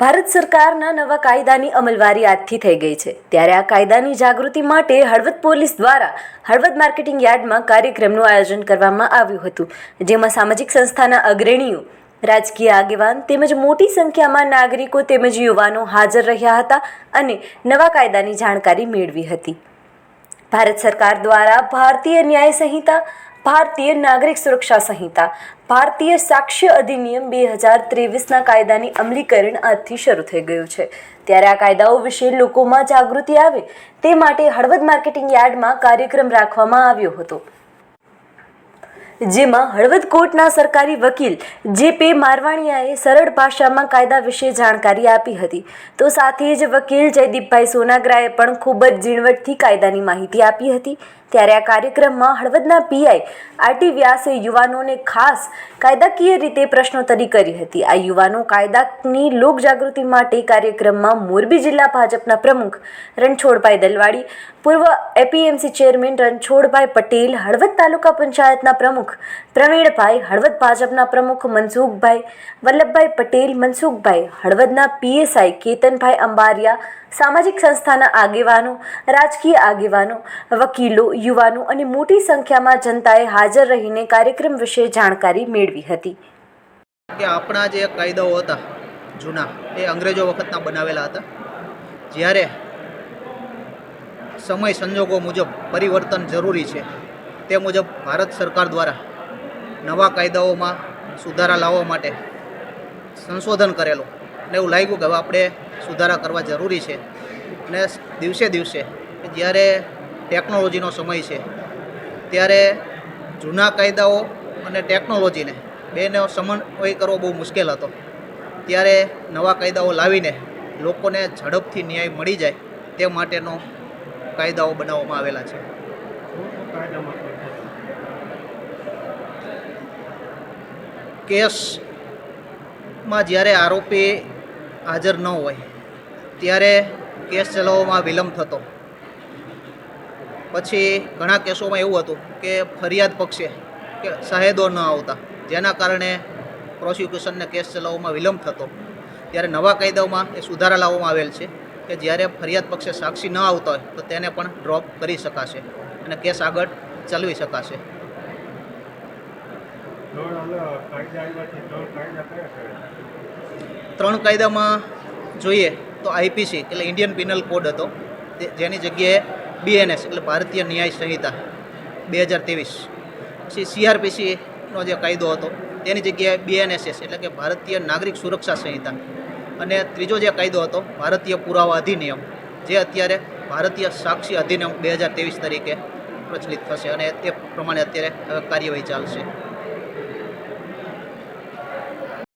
ભારત સરકારના નવા કાયદાની અમલવારી આજથી થઈ ગઈ છે. ત્યારે આ કાયદાની જાગૃતિ માટે હળવદ પોલીસ દ્વારા હળવદ માર્કેટિંગ યાર્ડમાં કાર્યક્રમનું આયોજન કરવામાં આવ્યું હતું. જેમાં સામાજિક સંસ્થાના અગ્રણીઓ, રાજકીય આગેવાન તેમજ મોટી સંખ્યામાં નાગરિકો તેમજ યુવાનો હાજર રહ્યા હતા અને નવા કાયદાની જાણકારી મેળવી હતી. ભારત સરકાર દ્વારા ભારતીય ન્યાય સંહિતા ભારતીય નાગરિક સુરક્ષા સંહિતા, ભારતીય સાક્ષ્ય અધિનિયમ બે હજાર ત્રેવીસના કાયદાની અમલીકરણ આજથી શરૂ થઈ ગયું છે. ત્યારે આ કાયદાઓ વિશે લોકોમાં જાગૃતિ આવે તે માટે હળવદ માર્કેટિંગ યાર્ડમાં કાર્યક્રમ રાખવામાં આવ્યો હતો. જેમાં હળવદ કોર્ટના સરકારી વકીલ જે પે મારવાણિયાએ સરળ ભાષામાં કાયદા વિશે જાણકારી આપી હતી. તો સાથે જ વકીલ જયદીપભાઈ સોનાગ્રાએ પણ ખૂબ જ ઝીણવટથી કાયદાની માહિતી આપી હતી. ત્યારે આ કાર્યક્રમમાં હળવદના પીઆઈ આરટી વ્યાસે યુવાનોને ખાસ કાયદાકીય રીતે પ્રશ્નોત્તરી કરી હતી. આ યુવાનો કાયદાની લોકજાગૃતિ માટે કાર્યક્રમમાં મોરબી જિલ્લા ભાજપના પ્રમુખ રણછોડભાઈ દલવાડી, પૂર્વ એપીએમસી ચેરમેન રણછોડભાઈ પટેલ, હળવદ તાલુકા પંચાયતના પ્રમુખ પ્રવીણભાઈ, હળવદ ભાજપના પ્રમુખ મનસુખભાઈ, વલ્લભભાઈ પટેલ, મનસુખભાઈ, હળવદના પીએસઆઈ કેતનભાઈ અંબારિયા, સામાજિક સંસ્થાના આગેવાનો, રાજકીય આગેવાનો, વકીલો યુવાનો અને મોટી સંખ્યામાં જનતાએ હાજર રહીને કાર્યક્રમ વિશે જાણકારી મેળવી હતી. કે આપણા જે કાયદાઓ હતા, જૂના, એ અંગ્રેજો વખતના બનાવેલા હતા. જ્યારે સમય સંજોગો મુજબ પરિવર્તન જરૂરી છે, તે મુજબ ભારત સરકાર દ્વારા નવા કાયદાઓમાં સુધારા લાવવા માટે સંશોધન કરેલું અને એવું લાગ્યું કે હવે આપણે સુધારા કરવા જરૂરી છે. અને દિવસે દિવસે જ્યારે ટેકનોલોજીનો સમય છે. ત્યારે જૂના કાયદાઓ અને ટેકનોલોજીને બેનો સમન્વય કરવો બહુ મુશ્કેલ હતો. ત્યારે નવા કાયદાઓ લાવીને લોકોને ઝડપથી ન્યાય મળી જાય તે માટેનો કાયદાઓ બનાવવામાં આવેલા છે. કેસમાં જ્યારે આરોપી હાજર ન હોય, ત્યારે કેસ ચલાવવામાં વિલંબ થતો. પછી ઘણા કેસોમાં એવું હતું કે ફરિયાદ પક્ષે કે શહેદો ન આવતા, જેના કારણે પ્રોસિક્યુશનને કેસ ચલાવવામાં વિલંબ થતો. ત્યારે નવા કાયદાઓમાં એ સુધારા લાવવામાં આવેલ છે કે જ્યારે ફરિયાદ પક્ષે સાક્ષી ન આવતા હોય, તો તેને પણ ડ્રોપ કરી શકાશે અને કેસ આગળ ચલાવી શકાશે. ત્રણ કાયદામાં જોઈએ તો આઈપીસી, એટલે ઇન્ડિયન પિનલ કોડ હતો જેની જગ્યાએ બીએનએસ એટલે ભારતીય ન્યાય સંહિતા, બે હજાર ત્રેવીસ. પછી સીઆરપીસીનો જે કાયદો હતો, તેની જગ્યાએ બીએનએસએસ એટલે કે ભારતીય નાગરિક સુરક્ષા સંહિતા અને ત્રીજો જે કાયદો હતો, ભારતીય પુરાવા અધિનિયમ, જે અત્યારે ભારતીય સાક્ષી અધિનિયમ બે હજાર ત્રેવીસ તરીકે પ્રચલિત થશે અને તે પ્રમાણે અત્યારે કાર્યવાહી ચાલશે.